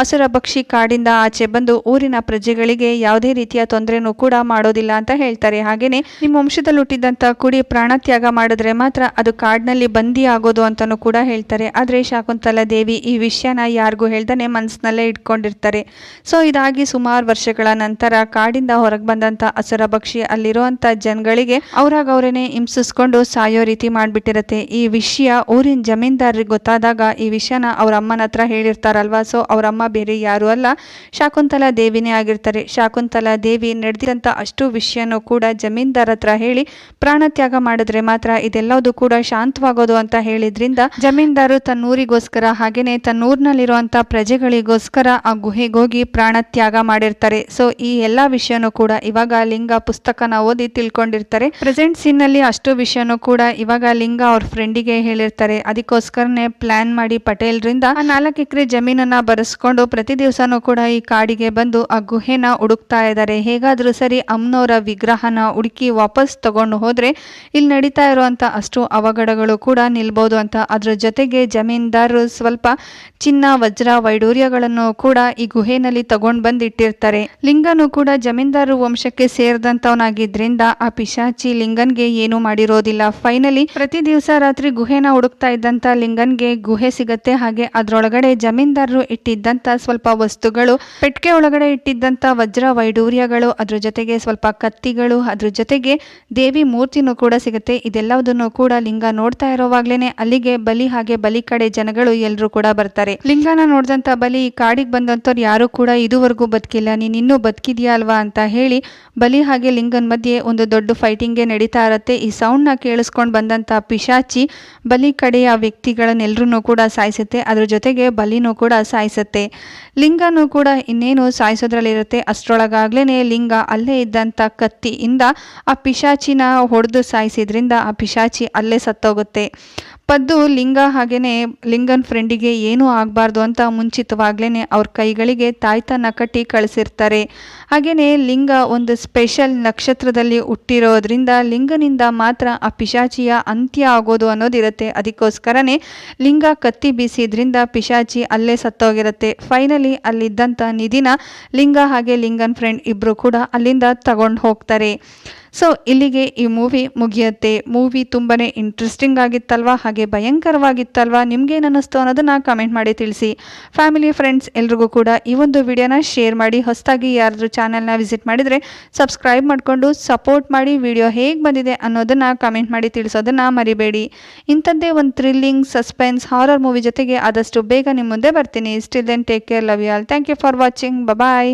ಹಸುರ ಭಕ್ಷಿ ಕಾಡಿಂದ ಆಚೆ ಬಂದು ಊರಿನ ಪ್ರಜೆಗಳಿಗೆ ಯಾವುದೇ ರೀತಿಯ ತೊಂದರೆನೂ ಕೂಡ ಮಾಡೋದಿಲ್ಲ ಅಂತ ಹೇಳ್ತಾರೆ. ಹಾಗೇನೆ ನಿಮ್ಮ ವಂಶದಲ್ಲಿ ಹುಟ್ಟಿದಂತ ಕುಡಿ ಪ್ರಾಣ ತ್ಯಾಗ ಮಾಡಿದ್ರೆ ಮಾತ್ರ ಅದು ಕಾಡಿನಲ್ಲಿ ಬಂದಿ ಆಗೋದು ಅಂತಲೂ ಕೂಡ ಹೇಳ್ತಾರೆ. ಆದರೆ ಶಾಕುಂತಲಾ ದೇವಿ ಈ ವಿಷಯನ ಯಾರಿಗೂ ಹೇಳ್ದನೆ ಮನಸ್ಸಿನಲ್ಲೇ ಇಟ್ಕೊಂಡಿರ್ತಾರೆ. ಸೊ ಇದಾಗಿ ಸುಮಾರು ವರ್ಷಗಳ ನಂತರ ಕಾಡಿಂದ ಹೊರಗೆ ಬಂದಂಥ ಅಸುರ ಪಕ್ಷಿ ಅಲ್ಲಿರುವಂಥ ಜನಗಳಿಗೆ ಅವ್ರಾಗ ಹಿಂಸಿಸ್ಕೊಂಡು ಸಾಯೋ ರೀತಿ ಮಾಡಿಬಿಟ್ಟಿರತ್ತೆ. ಈ ವಿಷಯ ಊರಿನ ಜಮೀನ್ದಾರಿಗೆ ಗೊತ್ತಾದಾಗ ಈ ವಿಷಯನ ಅವ್ರ ಅಮ್ಮನ ಹತ್ರ ಹೇಳಿರ್ತಾರಲ್ವಾ? ಸೊ ಅವರಮ್ಮ ಬೇರೆ ಯಾರು ಅಲ್ಲ. ಶಾಕುಂತಲಾ ದೇವಿನೇ ಆಗಿರ್ತಾರೆ. ಶಾಕುಂತಲಾ ದೇವಿ ನಡೆದಿರಂಥ ಅಷ್ಟು ವಿಷಯನೂ ಕೂಡ ಜಮೀನ್ದಾರ ಹತ್ರ ಹೇಳಿ ಪ್ರಾಣತ್ಯಾಗ ಮಾಡಿದ್ರೆ ಮಾತ್ರ ಇದೆಲ್ಲದೂ ಕೂಡ ಶಾಂತವಾಗೋದು ಅಂತ ಹೇಳಿದ್ರಿಂದ ಜಮೀನ್ದಾರು ತನ್ನೂರಿಗೋಸ್ಕರ ಹಾಗೇನೆ ತನ್ನ ಊರಿನಲ್ಲಿರುವಂಥ ಪ್ರಜೆಗಳಿಗೋಸ್ಕರ ಆ ಗುಹೆಗೋಗಿ ಪ್ರಾಣ ತ್ಯಾಗ ಮಾಡಿರ್ತಾರೆ. ಸೊ ಈ ಎಲ್ಲಾ ವಿಷಯನೂ ಕೂಡ ಇವಾಗ ಲಿಂಗ ಪುಸ್ತಕನ ಓದಿ ತಿಳ್ಕೊಂಡಿರ್ತಾರೆ. ಪ್ರೆಸೆಂಟ್ ಸೀನ್ನಲ್ಲಿ ಅಷ್ಟು ವಿಷಯನೂ ಕೂಡ ಇವಾಗ ಲಿಂಗ ಅವ್ರ ಫ್ರೆಂಡಿಗೆ ಹೇಳಿರ್ತಾರೆ. ಅದಕ್ಕೋಸ್ಕರನೇ ಪ್ಲಾನ್ ಮಾಡಿ ಪಟೇಲ್ರಿಂದ ಆ ನಾಲ್ಕು ಎಕರೆ ಜಮೀನನ್ನ ಬರೆಸ್ಕೊಂಡು ಪ್ರತಿ ದಿವಸನೂ ಕೂಡ ಈ ಕಾಡಿಗೆ ಬಂದು ಆ ಗುಹೆನ ಹುಡುಕ್ತಾ ಇದ್ದಾರೆ. ಹೇಗಾದ್ರೂ ಸರಿ ಅಮ್ನವರ ವಿಗ್ರಹನ ಹುಡುಕಿ ವಾಪಸ್ ತಗೊಂಡು ಹೋದ್ರೆ ಇಲ್ಲಿ ನಡೀತಾ ಇರುವಂತ ಅಷ್ಟು ಅವಘಡಗಳು ಕೂಡ ನಿಲ್ಬೋದು ಅಂತ. ಅದ್ರ ಜೊತೆಗೆ ಜಮೀನ್ದಾರರು ಸ್ವಲ್ಪ ಚಿನ್ನ, ವಜ್ರ, ವೈಡೂರ್ಯಗಳನ್ನು ಕೂಡ ಈ ಗುಹೆನಲ್ಲಿ ತಗೊಂಡು ಬಂದು ಇಟ್ಟಿರ್ತಾರೆ ಲಿಂಗನು ಕೂಡ ಜಮೀನ್ದಾರರು ವಂಶಕ್ಕೆ ಸೇರಿದಂತವನಾಗಿದ್ರಿಂದ ಆ ಪಿಶಾಚಿ ಲಿಂಗನ್ಗೆ ಏನು ಮಾಡಿರೋದಿಲ್ಲ. ಫೈನಲಿ ಪ್ರತಿ ದಿವಸ ರಾತ್ರಿ ಗುಹೆನ ಹುಡುಕ್ತಾ ಇದ್ದಂತ ಲಿಂಗನ್ಗೆ ಗುಹೆ ಸಿಗತ್ತೆ. ಹಾಗೆ ಅದ್ರೊಳಗಡೆ ಜಮೀನ್ದಾರರು ಇಟ್ಟಿದ್ದಂತ ಸ್ವಲ್ಪ ವಸ್ತುಗಳು ಪೆಟ್ಟಿಗೆ ಒಳಗಡೆ ಇಟ್ಟಿದ್ದಂತ ವಜ್ರ, ವೈಡೂರ್ಯಗಳು, ಅದ್ರ ಜೊತೆಗೆ ಸ್ವಲ್ಪ ಕತ್ತಿಗಳು, ಅದ್ರ ಜೊತೆಗೆ ದೇವಿ ಮೂರ್ತಿನೂ ಕೂಡ ಸಿಗುತ್ತೆ. ಇದೆಲ್ಲದನ್ನು ಕೂಡ ಲಿಂಗ ನೋಡ್ತಾ ಅಲ್ಲಿಗೆ, ಬಲಿ ಹಾಗೆ ಬಲಿ ಕಡೆ ಜನಗಳು ಎಲ್ಲರೂ ಕೂಡ ಬರ್ತಾರೆ. ಲಿಂಗನ ನೋಡಿದಂತ ಬಲಿ ಕಾಡಿಗೆ ಬಂದಂತವ್ರು ಯಾರು ಕೂಡ ಇದುವರೆಗೂ ಬದುಕಿಲ್ಲ. ನೀನ್ ಇನ್ನೂ ಬದುಕಿದ್ಯಾ ಅಲ್ವಾ ಅಂತ ಹೇಳಿ ಬಲಿ ಹಾಗೆ ಲಿಂಗನ್ ಮಧ್ಯೆ ಒಂದು ದೊಡ್ಡ ಫೈಟಿಂಗ್ಗೆ ನಡೀತಾ ಇರುತ್ತೆ. ಈ ಸೌಂಡ್ನ ಕೇಳಿಸ್ಕೊಂಡು ಬಂದಂತ ಪಿಶಾಚಿ ಬಲಿ ಕಡೆಯ ವ್ಯಕ್ತಿಗಳನ್ನೆಲ್ಲರೂ ಕೂಡ ಸಾಯಿಸುತ್ತೆ. ಅದ್ರ ಜೊತೆಗೆ ಬಲಿನೂ ಕೂಡ ಸಾಯಿಸುತ್ತೆ. ಲಿಂಗನೂ ಕೂಡ ಇನ್ನೇನು ಸಾಯಿಸೋದ್ರಲ್ಲಿರುತ್ತೆ ಅಷ್ಟರೊಳಗಾಗ್ಲೇ ಲಿಂಗ ಅಲ್ಲೇ ಇದ್ದಂಥ ಕತ್ತಿಯಿಂದ ಆ ಪಿಶಾಚಿನ ಹೊಡೆದು ಸಾಯಿಸಿದ್ರಿಂದ ಆ ಪಿಶಾಚಿ ಅಲ್ಲೇ ಸತ್ತೋಗುತ್ತೆ. ಪದ್ದು ಲಿಂಗ ಹಾಗೇನೆ ಲಿಂಗನ್ ಫ್ರೆಂಡಿಗೆ ಏನೂ ಆಗಬಾರ್ದು ಅಂತ ಮುಂಚಿತವಾಗ್ಲೇ ಅವ್ರ ಕೈಗಳಿಗೆ ತಾಯ್ತನ ಕಟ್ಟಿ ಕಳಿಸಿರ್ತಾರೆ. ಹಾಗೆಯೇ ಲಿಂಗ ಒಂದು ಸ್ಪೆಷಲ್ ನಕ್ಷತ್ರದಲ್ಲಿ ಹುಟ್ಟಿರೋದ್ರಿಂದ ಲಿಂಗನಿಂದ ಮಾತ್ರ ಆ ಪಿಶಾಚಿಯ ಅಂತ್ಯ ಆಗೋದು ಅನ್ನೋದಿರುತ್ತೆ. ಅದಕ್ಕೋಸ್ಕರನೇ ಲಿಂಗ ಕತ್ತಿ ಬೀಸಿದ್ರಿಂದ ಪಿಶಾಚಿ ಅಲ್ಲೇ ಸತ್ತೋಗಿರುತ್ತೆ. ಫೈನಲಿ ಅಲ್ಲಿದ್ದಂಥ ನಿಧಿನ ಲಿಂಗ ಹಾಗೆ ಲಿಂಗನ್ ಫ್ರೆಂಡ್ ಇಬ್ಬರು ಕೂಡ ಅಲ್ಲಿಂದ ತಗೊಂಡು ಹೋಗ್ತಾರೆ. ಸೊ ಇಲ್ಲಿಗೆ ಈ ಮೂವಿ ಮುಗಿಯುತ್ತೆ. ಮೂವಿ ತುಂಬಾ ಇಂಟ್ರೆಸ್ಟಿಂಗ್ ಆಗಿತ್ತಲ್ವಾ? ಹಾಗೆ ಭಯಂಕರವಾಗಿತ್ತಲ್ವಾ? ನಿಮ್ಗೇನು ಅನ್ನಿಸ್ತು ಅನ್ನೋದನ್ನು ಕಮೆಂಟ್ ಮಾಡಿ ತಿಳಿಸಿ. ಫ್ಯಾಮಿಲಿ ಫ್ರೆಂಡ್ಸ್ ಎಲ್ರಿಗೂ ಕೂಡ ಈ ಒಂದು ವಿಡಿಯೋನ ಶೇರ್ ಮಾಡಿ. ಹೊಸದಾಗಿ ಯಾರಾದರೂ ಚಾನಲ್ನ ವಿಸಿಟ್ ಮಾಡಿದರೆ ಸಬ್ಸ್ಕ್ರೈಬ್ ಮಾಡಿಕೊಂಡು ಸಪೋರ್ಟ್ ಮಾಡಿ ವಿಡಿಯೋ ಹೇಗೆ ಬಂದಿದೆ ಅನ್ನೋದನ್ನು ಕಮೆಂಟ್ ಮಾಡಿ ತಿಳಿಸೋದನ್ನು ಮರಿಬೇಡಿ. ಇಂಥದ್ದೇ ಒಂದು ಥ್ರಿಲ್ಲಿಂಗ್ ಸಸ್ಪೆನ್ಸ್ ಹಾರರ್ ಮೂವಿ ಜೊತೆಗೆ ಆದಷ್ಟು ಬೇಗ ನಿಮ್ಮ ಮುಂದೆ ಬರ್ತೀನಿ. Still then take care love you all thank you for watching bye